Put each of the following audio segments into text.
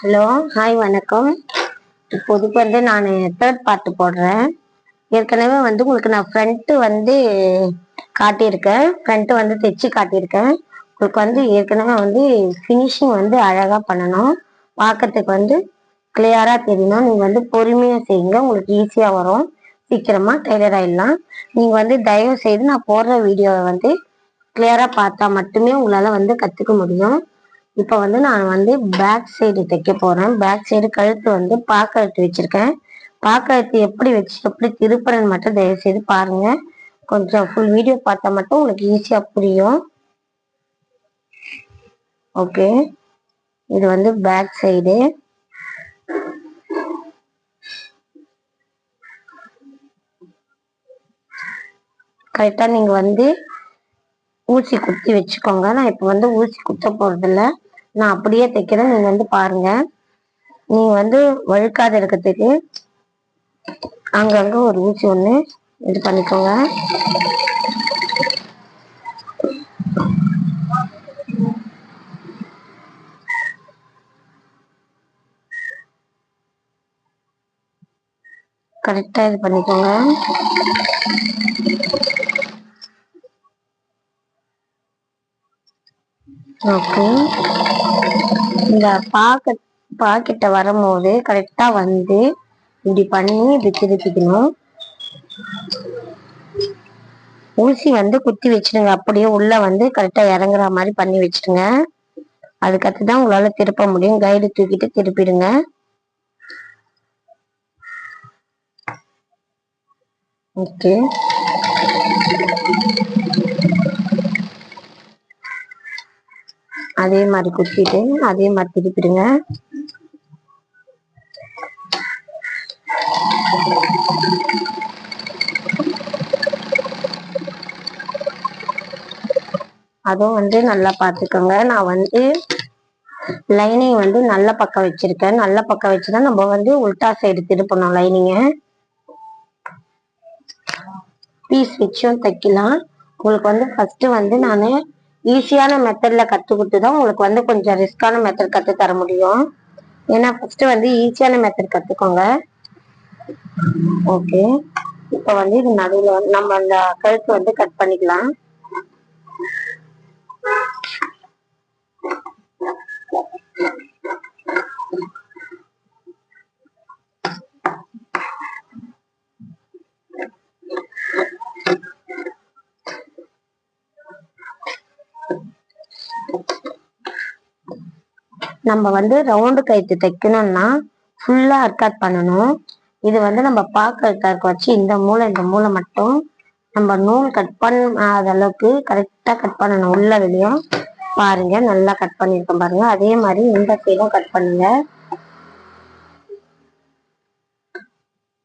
Hello hi வணக்கம். இப்போதைக்கு வந்து நான் தேர்ட் பார்ட் போடுறேன். ஏற்கனவே வந்து உங்களுக்கு நான் ஃப்ரண்ட்டு வந்து காட்டியிருக்கேன். ஃப்ரண்ட்டு வந்து தைச்சு காட்டியிருக்கேன். உங்களுக்கு வந்து ஏற்கனவே வந்து ஃபினிஷிங் வந்து அழகாக பண்ணணும். பார்க்கறதுக்கு வந்து கிளியராக தெரியணும். நீங்கள் வந்து பொறுமையாக செய்யுங்க. உங்களுக்கு ஈஸியாக வரும். சீக்கிரமாக டெய்லர் ஆயிடலாம். நீங்கள் வந்து தயவு செய்து நான் போடுற வீடியோவை வந்து கிளியராக பார்த்தா மட்டுமே உங்களால் வந்து கற்றுக்க முடியும். இப்போ வந்து நான் வந்து பேக் சைடு தைக்க போறேன். பேக் சைடு கழுத்து வந்து பாக்கழுத்து வச்சிருக்கேன். பாக்கழுத்து எப்படி வச்சு எப்படி திருப்புறன்னு மட்டும் தயவு செய்து பாருங்க. கொஞ்சம் ஃபுல் வீடியோ பார்த்தா மட்டும் உங்களுக்கு ஈஸியா புரியும். ஓகே இது வந்து பேக் சைடு கரெக்டா நீங்க வந்து ஊசி குத்தி வச்சுக்கோங்க. நான் இப்போ வந்து ஊசி குத்த போகிறதில்ல நான் அப்படியே தைக்கிறேன். நீங்க வந்து பாருங்க. நீங்க வந்து வழுக்காத இருக்கிறதுக்கு அங்கங்க ஒரு ஊசி ஒண்ணு இது பண்ணிக்கோங்க. கரெக்டா இது பண்ணிக்கோங்க. ஓகே. இந்த பாக்கெட் பாக்கெட்டை வரும்போது கரெக்டா வந்து இப்படி பண்ணி இப்படி திருப்பிக்கணும் ஊசி வந்து குத்தி வச்சிடுங்க. அப்படியே உள்ள வந்து கரெக்டா இறங்குற மாதிரி பண்ணி வச்சிடுங்க. அதுக்கடுத்து தான் உங்களால திருப்ப முடியும். கைடு தூக்கிட்டு திருப்பிடுங்க. ஓகே அதே மாதிரி குத்திட்டு அதே மாதிரி திருப்பிடுங்க. அதுவும் வந்து நல்லா பார்த்துக்கோங்க. நான் வந்து லைனிங் வந்து நல்ல பக்கம் வச்சிருக்கேன். நல்ல பக்கம் வச்சுதான் நம்ம வந்து உல்டா சைடு திருப்பணும் லைனிங்கை. பீஸ் வச்சும் தைக்கலாம். உங்களுக்கு வந்து ஃபர்ஸ்ட் வந்து நான் ஈஸியான மெத்தட்ல கத்து தான் உங்களுக்கு வந்து கொஞ்சம் ரிஸ்கான மெத்தட் கத்து தர முடியும். ஏன்னா ஃபர்ஸ்ட் வந்து ஈஸியான மெத்தட் கத்துக்கோங்க. ஓகே இப்போ வந்து இது நடுவில் நம்ம அந்த கழுத்து வந்து கட் பண்ணிக்கலாம். நம்ம வந்து ரவுண்டு கைத்து தைக்கணும்னா ஃபுல்லா அர்க்காட் பண்ணணும். இது வந்து நம்ம பாக்கழுத்தாருக்கு வச்சு இந்த மூளை இந்த மூளை மட்டும் நம்ம நூல் கட் பண்ணாத அளவுக்கு கரெக்டா கட் பண்ணணும். உள்ள வெளியும் பாருங்க நல்லா கட் பண்ணியிருக்கோம் பாருங்க. அதே மாதிரி இந்த சைடும் கட் பண்ணுங்க.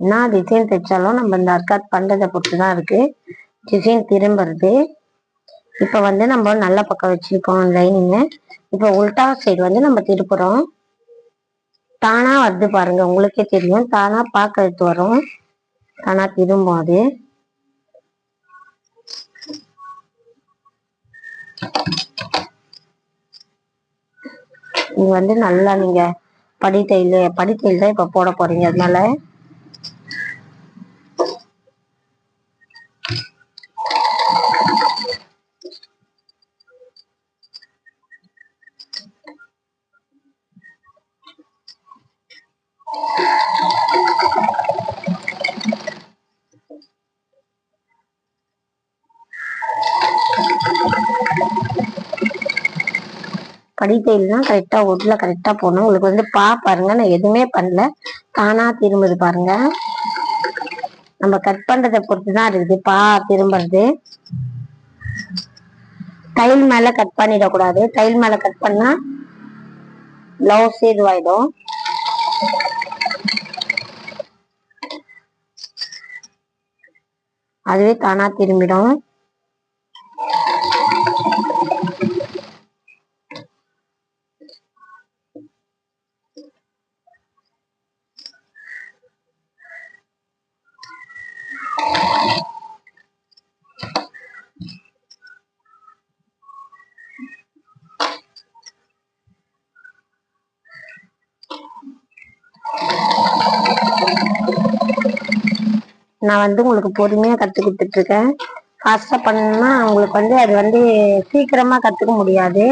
என்ன டிசைன் தைச்சாலும் நம்ம இந்த அர்க்காட் பண்றதை பொறுத்து தான் இருக்கு. டிசைன் திரும்புறது. இப்ப வந்து நம்ம நல்ல பக்கம் வச்சிருக்கோம் லைனிங்க இப்ப உல்டா சைடு வந்து நம்ம திருப்புறோம். தானா வருது பாருங்க உங்களுக்கே தெரியும். தானா பார்க்க எடுத்து வரும். தானா திரும்பும் அது. இது வந்து நல்லா நீங்க படித்தையில் படித்தையில் தான் இப்ப போட போறீங்க அதனால. படித்தையில் கரெக்டாக ஒட்டில் கரெக்டாக போடணும் உங்களுக்கு வந்து பா பாருங்க. நான் எதுவுமே பண்ணல. தானா திரும்புது பாருங்க. நம்ம கட் பண்ணுறதை பொறுத்து தான் இருக்குது. பா திரும்புறது. டைல் மேலே கட் பண்ணிடக்கூடாது. டைல் மேலே கட் பண்ணால் ப்ளவுஸ் இதுவாயிடும். அதுவே தானா திரும்பிடும். நான் வந்து உங்களுக்கு பொறுமையாக கற்றுக் கொடுத்துட்ருக்கேன். ஃபாஸ்ட்டாக ஃபாஸ்டா பண்ணணும்னா உங்களுக்கு வந்து அது வந்து சீக்கிரமாக கற்றுக்க முடியாது.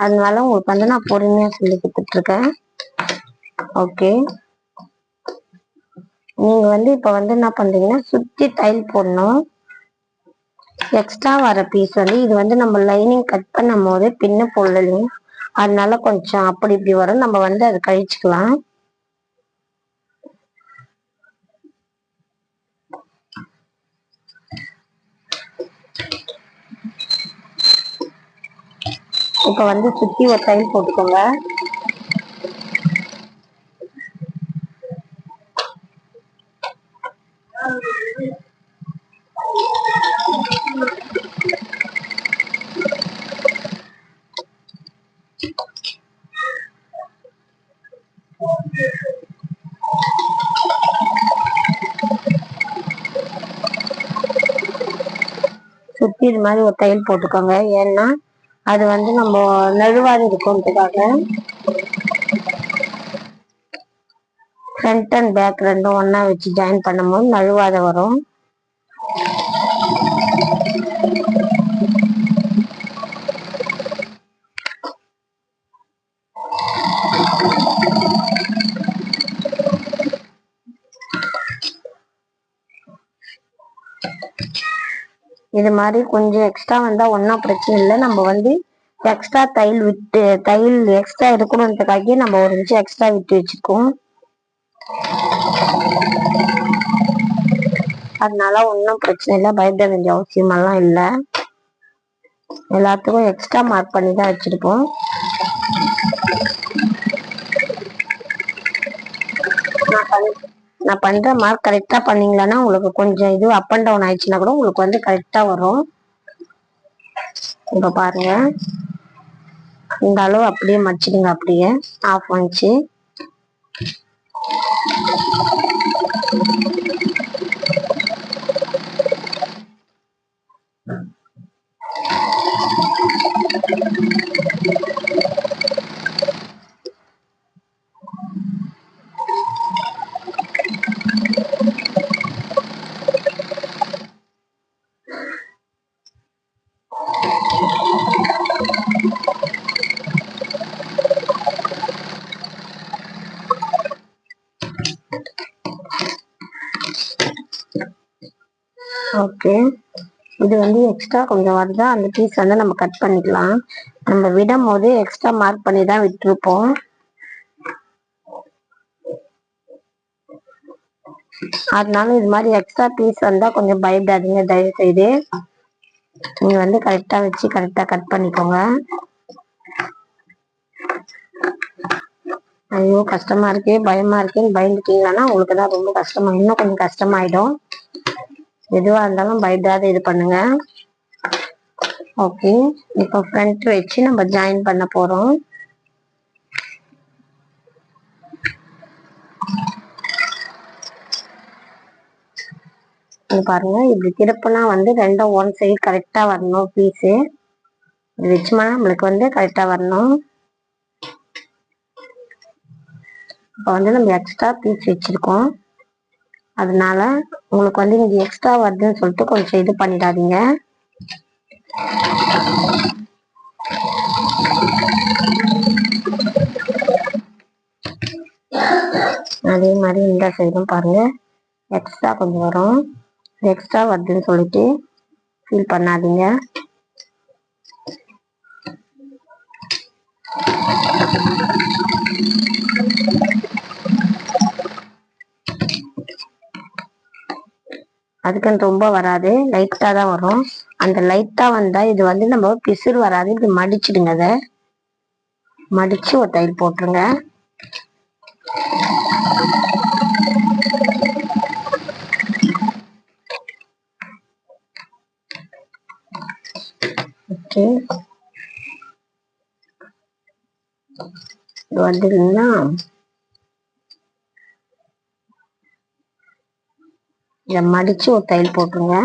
அதனால உங்களுக்கு வந்து நான் பொறுமையாக சொல்லி கொடுத்துட்ருக்கேன். ஓகே நீங்கள் வந்து இப்போ வந்து என்ன பண்ணுறீங்கன்னா சுற்றி டைல் போடணும். எக்ஸ்ட்ரா வர பீஸ் வந்து இது வந்து நம்ம லைனிங் கட் பண்ணும் போது பின்ன போடலையும் அதனால கொஞ்சம் அப்படி இப்படி வரும். நம்ம வந்து அதை கழிச்சுக்கலாம். இப்ப வந்து சுத்தி ஒரு டைல் போட்டுக்கோங்க. சுத்தி இது மாதிரி ஒரு தையல் போட்டுக்கோங்க. ஏன்னா அது வந்து நம்ம நழுவாது இருக்கும்ன்றதுக்காக ஃப்ரண்ட் அண்ட் பேக் ரெண்டும் ஒன்றா வச்சு ஜாயின் பண்ணும்போது நழுவாத வரும். இது மாதிரி கொஞ்சம் எக்ஸ்ட்ரா வந்தால் ஒன்றும் பிரச்சனை இல்லை. நம்ம வந்து எக்ஸ்ட்ரா தையல் விட்டு தையல் எக்ஸ்ட்ரா இருக்கணுன்றதுக்காக நம்ம ஒரு நிமிஷம் எக்ஸ்ட்ரா விட்டு வச்சுருக்கோம். அதனால ஒன்றும் பிரச்சனை இல்லை. பயப்பட வேண்டிய அவசியமெல்லாம் இல்லை. எல்லாத்துக்கும் எக்ஸ்ட்ரா மார்க் பண்ணி தான் வச்சுருப்போம் நான் நான் பண்ணுற மார்க் கரெக்டாக பண்ணீங்களான்னா உங்களுக்கு கொஞ்சம் இது அப் அண்ட் டவுன் ஆயிடுச்சுன்னா கூட உங்களுக்கு வந்து கரெக்டாக வரும். இப்போ பாருங்க. இந்த அளவு அப்படியே மடிச்சிடுங்க அப்படியே. ஆஃப் வந்துச்சு ஓகே இது வந்து எக்ஸ்ட்ரா கொஞ்சம் வருதா? அந்த பீஸ் வந்து நம்ம கட் பண்ணிக்கலாம். நம்ம விடும் போது எக்ஸ்ட்ரா மார்க் பண்ணி தான் விட்டுருப்போம். அதனால இது மாதிரி எக்ஸ்ட்ரா பீஸ் வந்தால் கொஞ்சம் பயப்படாதீங்க. தயவு செய்து நீங்கள் வந்து கரெக்டாக வச்சு கரெக்டாக கட் பண்ணிக்கோங்க. ஐயோ கஷ்டமா இருக்கு பயமாக இருக்குன்னு பயந்துட்டீங்கன்னா உங்களுக்கு தான் ரொம்ப கஷ்டமா இன்னும் கொஞ்சம் கஷ்டமாயிடும். எதுவாக இருந்தாலும் பயப்படாத இது பண்ணுங்க. ஓகே இப்போ ஃப்ரண்ட் வச்சு நம்ம ஜாயின் பண்ண போகிறோம் பாருங்க. இப்படி திருப்பினா வந்து ரெண்டும் ஒன் சைடு கரெக்டாக வரணும் பீஸு இது வச்சுமா நம்மளுக்கு வந்து கரெக்டாக வரணும். இப்போ வந்து நம்ம எக்ஸ்ட்ரா பீஸ் வச்சுருக்கோம். அதனால உங்களுக்கு வந்து இங்க எக்ஸ்ட்ரா வருதுன்னு சொல்லிட்டு கொஞ்சம் இது பண்ணிடாதீங்க. அதே மாதிரி இந்த சைடும் பாருங்க. எக்ஸ்ட்ரா கொஞ்சம் வரும். எக்ஸ்ட்ரா வருதுன்னு சொல்லிட்டு ஃபீல் பண்ணாதீங்க. அதுக்குன்னு ரொம்ப வராது. லைட்டாக தான் வரும். அந்த லைட்டாக வந்தால் இது வந்து நம்ம பிசுறு வராது. இப்படி மடிச்சிடுங்க அதை. மடிச்சு ஒரு தையல் போட்டுருங்க. ஓகே. இது வந்துருங்கன்னா இதை மடிச்சு ஒரு தையல் போட்டுருங்க.